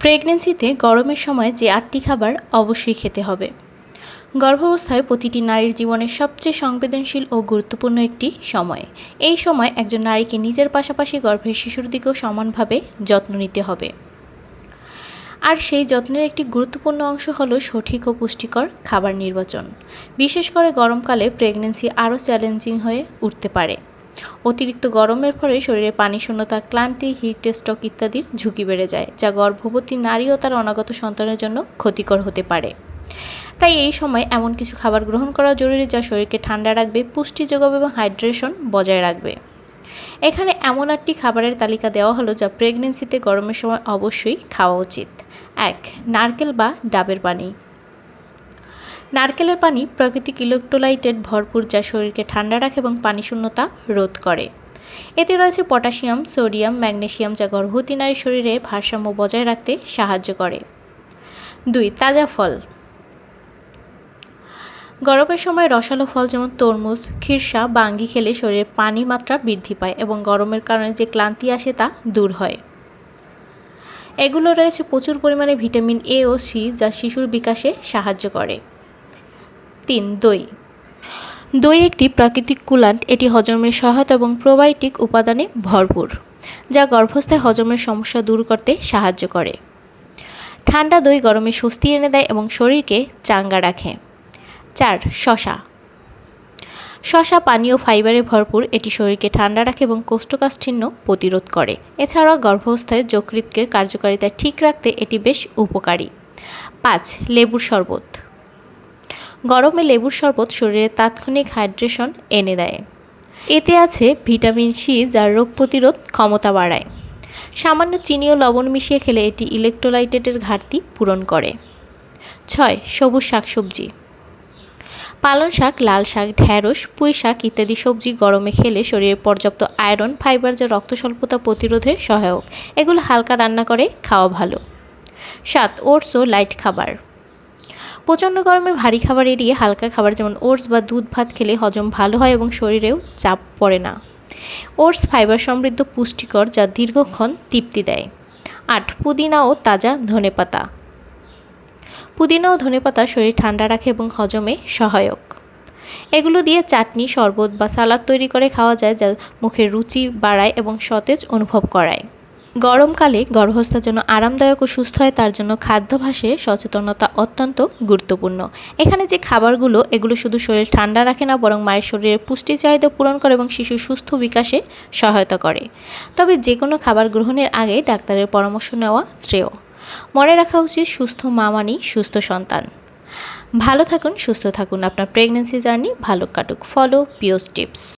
প্রেগনেন্সিতে গরমের সময় যে আটটি খাবার অবশ্যই খেতে হবে। গর্ভাবস্থায় প্রতিটি নারীর জীবনের সবচেয়ে সংবেদনশীল ও গুরুত্বপূর্ণ একটি সময়। এই সময় একজন নারীকে নিজের পাশাপাশি গর্ভের শিশুর দিকেও সমানভাবে যত্ন নিতে হবে। আর সেই যত্নের একটি গুরুত্বপূর্ণ অংশ হলো সঠিক ও পুষ্টিকর খাবার নির্বাচন। বিশেষ করে গরমকালে প্রেগনেন্সি আরও চ্যালেঞ্জিং হয়ে উঠতে পারে। অতিরিক্ত গরমের ফলে শরীরে পানি শূন্যতা, ক্লান্তি হিট স্ট্রোক ইত্যাদির ঝুঁকি বেড়ে যায়, যা গর্ভবতী নারী ও তার অনাগত সন্তানের জন্য ক্ষতিকর হতে পারে। তাই এই সময় এমন কিছু খাবার গ্রহণ করা জরুরি যা শরীরকে ঠান্ডা রাখবে, পুষ্টি যোগাবে এবং হাইড্রেশন বজায় রাখবে। এখানে এমন একটি খাবারের তালিকা দেওয়া হলো যা প্রেগনেন্সিতে গরমের সময় অবশ্যই খাওয়া উচিত। এক, নারকেল বা ডাবের পানি। নারকেলের পানি প্রাকৃতিক ইলেকট্রোলাইটেড ভরপুর যা শরীরকে ঠান্ডা রাখে এবং পানি শূন্যতা রোধ করে। এতে রয়েছে পটাশিয়াম, সোডিয়াম ম্যাগনেশিয়াম যা গর্ভবতী নারীর শরীরে ভারসাম্য বজায় রাখতে সাহায্য করে। দুই, তাজা ফল। গরমের সময় রসালো ফল যেমন তরমুজ, খিরসা বা আঙ্গি খেলে শরীরে পানি মাত্রা বৃদ্ধি পায় এবং গরমের কারণে যে ক্লান্তি আসে তা দূর হয়। এগুলো রয়েছে প্রচুর পরিমাণে ভিটামিন এ ও সি যা শিশুর বিকাশে সাহায্য করে। তিন দই। দই একটি প্রাকৃতিক কুলান্ট, এটি হজমের সহায়তা এবং প্রোবায়োটিক উপাদানে ভরপুর, যা গর্ভস্থায় হজমের সমস্যা দূর করতে সাহায্য করে। ঠান্ডা দই গরমে স্বস্তি এনে দেয় এবং শরীরকে চাঙ্গা রাখে। চার, শশা। শশা পানীয় ফাইবারে ভরপুর, এটি শরীরকে ঠান্ডা রাখে এবং কোষ্ঠকাঠিন্য প্রতিরোধ করে। এছাড়াও গর্ভাবস্থায় যকৃতকে কার্যকারিতা ঠিক রাখতে এটি বেশ উপকারী। পাঁচ, লেবুর শরবত। গরমে লেবুর শরবত শরীরে তাৎক্ষণিক হাইড্রেশন এনে দেয়। এতে আছে ভিটামিন সি, যার রোগ প্রতিরোধ ক্ষমতা বাড়ায়। সামান্য চিনি ও লবণ মিশিয়ে খেলে এটি ইলেকট্রোলাইটেটের ঘাটতি পূরণ করে। ছয়, সবুজ শাকসবজি। পালং শাক, লাল শাক, ঢ্যাঁড়স, পুঁই শাক ইত্যাদি সবজি গরমে খেলে শরীরে পর্যাপ্ত আয়রন, ফাইবার, যা রক্ত স্বল্পতা প্রতিরোধে সহায়ক। এগুলো হালকা রান্না করে খাওয়া ভালো। সাত, ওটস ও লাইট খাবার। প্রচণ্ড গরমে ভারী খাবার এড়িয়ে হালকা খাবার যেমন ওটস বা দুধ ভাত খেলে হজম ভালো হয় এবং শরীরেও চাপ পড়ে না। ওটস ফাইবার সমৃদ্ধ পুষ্টিকর যা দীর্ঘক্ষণ তৃপ্তি দেয়। আট, পুদিনা ও তাজা ধনেপাতা। পুদিনা ও ধনেপাতা শরীর ঠান্ডা রাখে এবং হজমে সহায়ক। এগুলো দিয়ে চাটনি, শরবত বা সালাদ তৈরি করে খাওয়া যায় যা মুখের রুচি বাড়ায় এবং সতেজ অনুভব করায়। গরমকালে গর্ভস্থার জন্য আরামদায়ক ও সুস্থ হয়, তার জন্য খাদ্যাভাসে সচেতনতা অত্যন্ত গুরুত্বপূর্ণ। এখানে যে খাবারগুলো, এগুলো শুধু শরীর ঠান্ডা রাখে না, বরং মায়ের শরীরের পুষ্টি চাহিদা পূরণ করে এবং শিশুর সুস্থ বিকাশে সহায়তা করে। তবে যে কোনো খাবার গ্রহণের আগে ডাক্তারের পরামর্শ নেওয়া শ্রেয়। মনে রাখা উচিত, সুস্থ মা মানি সুস্থ সন্তান। ভালো থাকুন, সুস্থ থাকুন। আপনার প্রেগনেন্সি জার্নি ভালো কাটুক। Follow পিওস tips